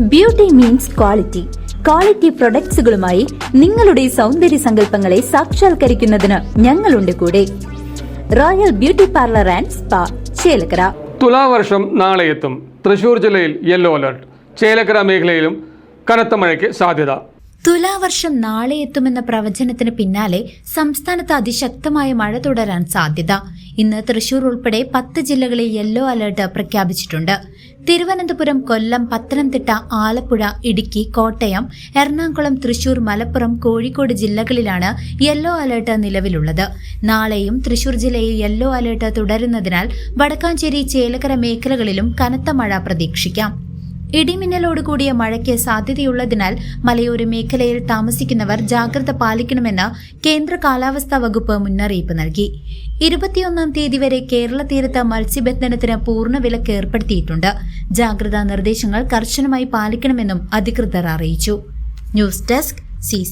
Beauty means quality quality പ്രൊഡക്ട്സുകളുമായി നിങ്ങളുടെ സൗന്ദര്യ സങ്കല്പങ്ങളെ സാക്ഷാത്കരിക്കുന്നതിന് ഞങ്ങളുണ്ട് കൂടെ. Royal beauty parlour and spa Chelakkara. തുലാവർഷം നാളെ എത്തും. തൃശൂർ ജില്ലയിൽ യെല്ലോ അലർട്ട് ചേലക്കര മേഖലയിലും കനത്ത മഴയ്ക്ക് സാധ്യത. തുലാവർഷം നാളെ എത്തുമെന്ന പ്രവചനത്തിന് പിന്നാലെ സംസ്ഥാനത്ത് അതിശക്തമായ മഴ തുടരാൻ സാധ്യത. ഇന്ന് തൃശൂർ ഉൾപ്പെടെ പത്ത് ജില്ലകളിൽ യെല്ലോ അലർട്ട് പ്രഖ്യാപിച്ചിട്ടുണ്ട്. തിരുവനന്തപുരം കൊല്ലം പത്തനംതിട്ട ആലപ്പുഴ ഇടുക്കി കോട്ടയം എറണാകുളം തൃശൂർ മലപ്പുറം കോഴിക്കോട് ജില്ലകളിലാണ് യെല്ലോ അലർട്ട് നിലവിലുള്ളത്. നാളെയും തൃശൂർ ജില്ലയിൽ യെല്ലോ അലർട്ട് തുടരുന്നതിനാൽ വടക്കാഞ്ചേരി ചേലക്കര മേഖലകളിലും കനത്ത മഴ പ്രതീക്ഷിക്കാം. ഇടിമിന്നലോട് കൂടിയ മഴയ്ക്ക് സാധ്യതയുള്ളതിനാൽ മലയോര മേഖലയിൽ താമസിക്കുന്നവർ ജാഗ്രത പാലിക്കണമെന്ന് കേന്ദ്ര കാലാവസ്ഥാ വകുപ്പ് മുന്നറിയിപ്പ് നൽകി. ഇരുപത്തിയൊന്നാം തീയതി വരെ കേരള തീരത്ത് മത്സ്യബന്ധനത്തിന് പൂർണ വിലക്ക് ഏർപ്പെടുത്തിയിട്ടുണ്ട്. ജാഗ്രതാ നിർദ്ദേശങ്ങൾ കർശനമായി പാലിക്കണമെന്നും അധികൃതർ അറിയിച്ചു. News desk C